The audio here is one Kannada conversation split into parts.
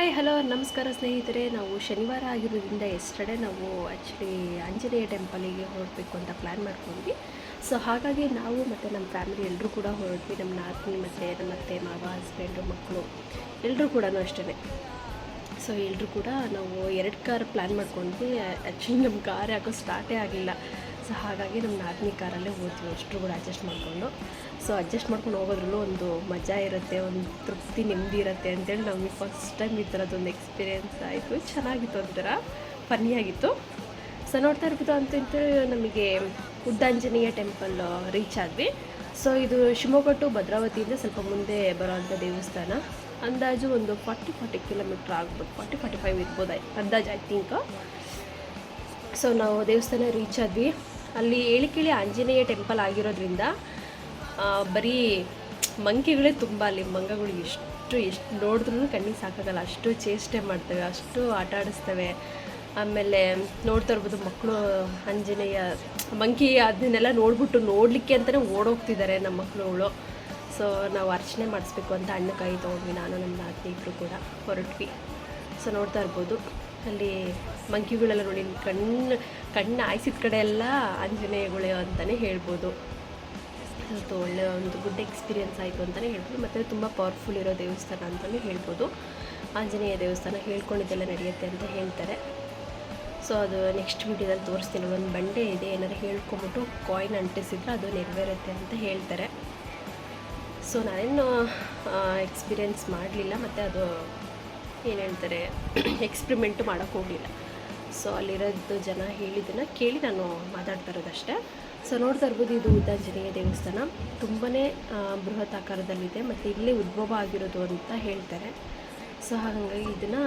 ಹಾಯ್ ಹಲೋ ನಮಸ್ಕಾರ ಸ್ನೇಹಿತರೆ. ನಾವು ಶನಿವಾರ ಆಗಿರೋದ್ರಿಂದ ಎಸ್ಟಡೆ ನಾವು ಆ್ಯಕ್ಚುಲಿ ಆಂಜನೇಯ ಟೆಂಪಲಿಗೆ ಹೊರಡಬೇಕು ಅಂತ ಪ್ಲ್ಯಾನ್ ಮಾಡ್ಕೊಂಡ್ವಿ. ಸೊ ಹಾಗಾಗಿ ನಾವು ಮತ್ತು ನಮ್ಮ ಫ್ಯಾಮಿಲಿ ಎಲ್ಲರೂ ಕೂಡ ಹೊರಟ್ವಿ ನಮ್ಮ ನಾದಿನಿ ಮತ್ತು ನಮ್ಮ ಅತ್ತೆ ಮಾವ ಹಸ್ಬೆಂಡು ಮಕ್ಕಳು ಎಲ್ಲರೂ ಕೂಡ ಅಷ್ಟೇ ಸೊ ಎಲ್ಲರೂ ಕೂಡ ನಾವು ಎರಡು ಕಾರ್ ಪ್ಲ್ಯಾನ್ ಮಾಡ್ಕೊಂಡ್ವಿ. ಆ್ಯಕ್ಚುಲಿ ನಮ್ಮ ಕಾರ್ ಯಾಕೋ ಸ್ಟಾರ್ಟೇ ಆಗಲಿಲ್ಲ ಸೊ ಹಾಗಾಗಿ ನಮ್ಮ ನಾದಿನಿ ಕಾರಲ್ಲೇ ಹೋದ್ವಿ, ಅಷ್ಟರು ಕೂಡ ಅಡ್ಜಸ್ಟ್ ಮಾಡಿಕೊಂಡು. ಸೊ ಅಡ್ಜಸ್ಟ್ ಮಾಡ್ಕೊಂಡು ಹೋಗೋದ್ರಲ್ಲೂ ಒಂದು ಮಜಾ ಇರುತ್ತೆ, ಒಂದು ತೃಪ್ತಿ, ನೆಮ್ಮದಿ ಇರುತ್ತೆ ಅಂತೇಳಿ ನಮಗೆ ಫಸ್ಟ್ ಟೈಮ್ ಈ ಥರದ್ದೊಂದು ಎಕ್ಸ್ಪೀರಿಯೆನ್ಸ್ ಆಯಿತು. ಚೆನ್ನಾಗಿತ್ತು ಒಂಥರ ಫನ್ನಿಯಾಗಿತ್ತು ಸೊ ನೋಡ್ತಾ ಇರ್ಬೋದು ಅಂತ ನಮಗೆ ಉದ್ದಾಂಜನೇಯ ಟೆಂಪಲ್ ರೀಚ್ ಆದ್ವಿ. ಸೊ ಇದು ಶಿವಮೊಗ್ಗ ಟು ಭದ್ರಾವತಿಯಿಂದ ಸ್ವಲ್ಪ ಮುಂದೆ ಬರೋವಂಥ ದೇವಸ್ಥಾನ. ಅಂದಾಜು ಒಂದು ಫಾರ್ಟಿ ಫಾರ್ಟಿ ಕಿಲೋಮೀಟ್ರ್ ಆಗ್ಬೋದು ಫಾರ್ಟಿ ಫಾರ್ಟಿ ಫೈವ್ ಇರ್ಬೋದು, ಅಂದಾಜು ಐ ಥಿಂಕ್ ಸೊ ನಾವು ದೇವಸ್ಥಾನ ರೀಚ್ ಆದ್ವಿ. ಅಲ್ಲಿ ಹೇಳಿ ಕೇಳಿ ಆಂಜನೇಯ ಟೆಂಪಲ್ ಆಗಿರೋದ್ರಿಂದ ಬರೀ ಮಂಕಿಗಳೇ ತುಂಬ ಅಲ್ಲಿ ಮಂಗಗಳು ಎಷ್ಟು ಎಷ್ಟು ನೋಡಿದ್ರೂ ಕಣ್ಣಿಗೆ ಸಾಕಾಗಲ್ಲ. ಅಷ್ಟು ಚೇಷ್ಟೆ ಮಾಡ್ತವೆ, ಅಷ್ಟು ಆಟ ಆಡಿಸ್ತವೆ. ಆಮೇಲೆ ನೋಡ್ತಾ ಇರ್ಬೋದು ಮಕ್ಕಳು ಆಂಜನೇಯ, ಮಂಕಿ ಅದನ್ನೆಲ್ಲ ನೋಡ್ಬಿಟ್ಟು ನೋಡಲಿಕ್ಕೆ ಅಂತಲೇ ಓಡೋಗ್ತಿದ್ದಾರೆ ನಮ್ಮ ಮಕ್ಕಳುಗಳು. ಸೊ ನಾವು ಅರ್ಚನೆ ಮಾಡಿಸ್ಬೇಕು ಅಂತ ಹಣ್ಣು ಕಾಯಿ ತೊಗೊಂಡ್ವಿ ನಾನು, ನಮ್ಮ ನಾಲ್ಕು ಇಬ್ಬರು ಕೂಡ ಹೊರಟ್ವಿ. ಸೊ ನೋಡ್ತಾ ಇರ್ಬೋದು. ಅಲ್ಲಿ ಮಂಕಿಗಳೆಲ್ಲ ನೋಡಿ ಕಣ್ಣು ಕಣ್ಣು ಆಯ್ಸಿದ ಕಡೆ ಎಲ್ಲ ಆಂಜನೇಯಗಳು ಅಂತಲೇ ಹೇಳ್ಬೋದು. ಅದು ಒಳ್ಳೆಯ ಒಂದು ಗುಡ್ ಎಕ್ಸ್ಪೀರಿಯನ್ಸ್ ಆಯಿತು ಅಂತಲೇ ಹೇಳ್ಬೋದು. ಮತ್ತು ತುಂಬ ಪವರ್ಫುಲ್ ಇರೋ ದೇವಸ್ಥಾನ ಅಂತಲೇ ಹೇಳ್ಬೋದು. ಆಂಜನೇಯ ದೇವಸ್ಥಾನ ಹೇಳ್ಕೊಂಡಿದ್ದೆಲ್ಲ ನಡೆಯುತ್ತೆ ಅಂತ ಹೇಳ್ತಾರೆ. ಸೊ ಅದು ನೆಕ್ಸ್ಟ್ ವೀಡಿಯೋದಲ್ಲಿ ತೋರಿಸ್ತೀನಿ ಒಂದು ಬಂಡೆ ಇದೆ, ಏನಾದ್ರು ಹೇಳ್ಕೊಂಬಿಟ್ಟು ಕಾಯಿನ್ ಅಂಟಿಸಿದ್ರೆ ಅದು ನೆರವೇರುತ್ತೆ ಅಂತ ಹೇಳ್ತಾರೆ. ಸೊ ನಾನೇನು ಎಕ್ಸ್ಪೀರಿಯೆನ್ಸ್ ಮಾಡಲಿಲ್ಲ. ಮತ್ತು ಅದು ಏನು ಹೇಳ್ತಾರೆ ಎಕ್ಸ್ಪ್ರಿಮೆಂಟು ಮಾಡೋಕ್ಕೆ ಹೋಗಲಿಲ್ಲ. ಸೊ ಅಲ್ಲಿರೋದು ಜನ ಹೇಳಿದ್ದನ್ನು ಕೇಳಿ ನಾನು ಮಾತಾಡ್ತಾ ಇರೋದಷ್ಟೇ ಸೊ ನೋಡ್ತಾ ಇರ್ಬೋದು ಇದು ಉದ್ದಾಂಜನೇಯ ದೇವಸ್ಥಾನ. ತುಂಬಾ ಬೃಹತ್ ಆಕಾರದಲ್ಲಿದೆ. ಮತ್ತು ಇಲ್ಲೇ ಉದ್ಭವ ಆಗಿರೋದು ಅಂತ ಹೇಳ್ತಾರೆ. ಸೊ ಹಾಗಾಗಿ ಇದನ್ನು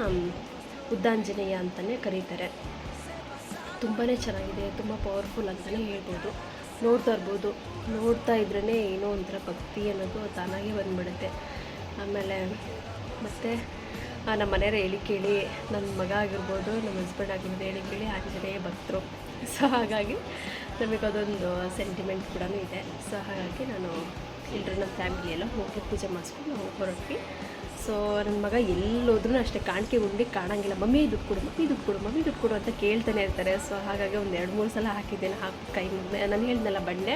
ಉದ್ದಾಂಜನೇಯ ಅಂತಲೇ ಕರೀತಾರೆ. ತುಂಬಾ ಚೆನ್ನಾಗಿದೆ. ತುಂಬ ಪವರ್ಫುಲ್ ಅಂತಲೇ ಹೇಳ್ಬೋದು. ನೋಡ್ತಾ ಇರ್ಬೋದು. ನೋಡ್ತಾ ಇದ್ರೇ ಏನೋ ಒಂಥರ ಭಕ್ತಿ ಅನ್ನೋದು ತಾನಾಗೇ ಬಂದ್ಬಿಡುತ್ತೆ. ಆಮೇಲೆ, ಮತ್ತು ನಮ್ಮ ಮನೆಯವ್ರು ಹೇಳಿ ಕೇಳಿ ನನ್ನ ಮಗ ಆಗಿರ್ಬೋದು, ನಮ್ಮ ಹಸ್ಬೆಂಡ್ ಆಗಿರ್ಬೋದು, ಹೇಳಿ ಕೇಳಿ ಆಂಜನೇಯ ಭಕ್ತರು. ಸೊ ಹಾಗಾಗಿ ನಮಗೆ ಅದೊಂದು ಸೆಂಟಿಮೆಂಟ್ ಕೂಡ ಇದೆ. ಸೊ ಹಾಗಾಗಿ ನಾನು ಎಲ್ಲರೂ ನಮ್ಮ ಫ್ಯಾಮಿಲಿ ಎಲ್ಲ ಹೋಗಿ ಪೂಜೆ ಮಾಡಿಸ್ಕೊಂಡು ನಾವು ಹೊರಟ್ವಿ. ಸೊ ನನ್ನ ಮಗ ಎಲ್ಲೋದ್ರೂ ಅಷ್ಟೇ ಕಾಣಿಕೆ ಉಂಡಿ ಕಾಣಂಗಿಲ್ಲ. ಮಮ್ಮಿ, ದುಡ್ಡು ಕೊಡು, ಮಮ್ಮಿ, ದುಡ್ಡು ಕೊಡು, ಮಮ್ಮಿ, ದುಡ್ಡು ಕೊಡು ಅಂತ ಕೇಳ್ತಾನೆ ಇರ್ತಾರೆ. ಸೊ ಹಾಗಾಗಿ ಒಂದು ಎರಡು, ಮೂರು ಸಲ ಹಾಕಿದ್ದೇನೆ. ಹಾಕಿ, ಕೈ ನಾನು ಹೇಳ್ದಲ್ಲ ಬಂಡೆ.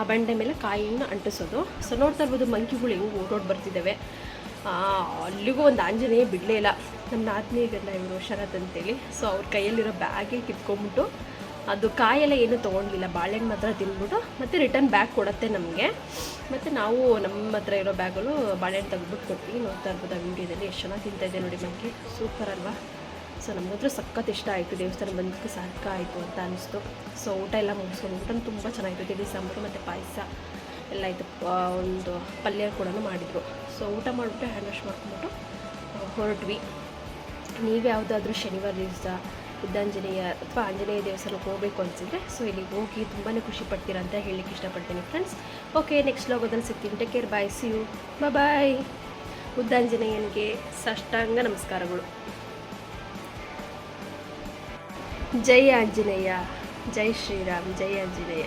ಆ ಬಂಡೆ ಮೇಲೆ ಕಾಯಿನ ಅಂಟಿಸೋದು. ಸೊ ನೋಡ್ತಾ ಇರ್ಬೋದು, ಮಂಕಿಗಳು ಹೆಂಗೆ ಓಡೋಡ್ ಬರ್ತಿದ್ದಾವೆ ಅಲ್ಲಿಗೂ ಒಂದು ಆಂಜನೇಯ ಬಿಡಲೇ ಇಲ್ಲ. ನಮ್ಮ ನಾದಿನಿ ಗಂಡ ಇವರು ಶರತ್ ಅಂತೇಳಿ. ಸೊ ಅವ್ರ ಕೈಯಲ್ಲಿರೋ ಬ್ಯಾಗೆ ಕಿತ್ಕೊಂಡ್ಬಿಟ್ಟು ಅದು ಕಾಯೆಲ್ಲ ಏನೂ ತೊಗೊಂಡಿಲ್ಲ ಬಾಳೆಹಣ್ಣು ಮಾತ್ರ ತಿಂದ್ಬಿಟ್ಟು ಮತ್ತು ರಿಟರ್ನ್ ಬ್ಯಾಗ್ ಕೊಡತ್ತೆ ನಮಗೆ. ಮತ್ತು ನಾವು ನಮ್ಮ ಹತ್ರ ಇರೋ ಬ್ಯಾಗಲ್ಲು ಬಾಳೆಹಣ್ಣು ತೆಗೆದ್ಬಿಟ್ಟು ಕೊಟ್ವಿ ನೋಡ್ತಾ ಇರ್ಬೋದು ಆ ವೀಡಿಯೋದಲ್ಲಿ. ಎಷ್ಟು ಚೆನ್ನಾಗಿ ತಿಂತಾಯಿದೆ ನೋಡಿ ನನಗೆ ಸೂಪರ್ ಅಲ್ವಾ? ಸೊ ನಮಗಂತೂ ಸಖತ್ ಇಷ್ಟ ಆಯಿತು. ದೇವಸ್ಥಾನ ಬಂದಕ್ಕೆ ಸಾಕ ಆಯಿತು ಅಂತ ಅನಿಸ್ತು. ಸೊ ಊಟ ಎಲ್ಲ ಮುಗಿಸ್ಕೊಂಡು ಊಟ ತುಂಬ ಚೆನ್ನಾಗಿತ್ತು. ತಿಳಿ ಸಾಂಬಾರು ಮತ್ತು ಪಾಯಸ. ಎಲ್ಲ ಇದು ಒಂದು ಪಲ್ಯ ಕೂಡ ಮಾಡಿದರು. ಸೊ ಊಟ ಮಾಡಿಬಿಟ್ಟು ಹ್ಯಾಂಡ್ ವಾಶ್ ಮಾಡ್ಕೊಂಬಿಟ್ಟು ಹೊರಟ್ವಿ. ನೀವು ಯಾವುದಾದ್ರೂ ಶನಿವಾರ ದಿವಸ ಬುದ್ಧಾಂಜನೇಯ ಅಥವಾ ಆಂಜನೇಯ ದೇವಸ್ಥಾನಕ್ಕೆ ಹೋಗಬೇಕು ಅನಿಸಿದ್ರೆ ಸೊ ಇಲ್ಲಿಗೆ ಹೋಗಿ ತುಂಬಾ ಖುಷಿ ಪಡ್ತೀರಾ ಅಂತ ಹೇಳಲಿಕ್ಕೆ ಇಷ್ಟಪಡ್ತೀನಿ ಫ್ರೆಂಡ್ಸ್ ಓಕೆ ನೆಕ್ಸ್ಟ್ ಲೋಗೋದಲ್ಲಿ ಸಿಗ್ತೀನಿ. Take care bye see you bye ಬುದ್ಧಾಂಜನೇಯನಿಗೆ ಸಾಷ್ಟಾಂಗ ನಮಸ್ಕಾರಗಳು. ಜೈ ಆಂಜನೇಯ, ಜೈ ಶ್ರೀರಾಮ್, ಜೈ ಆಂಜನೇಯ.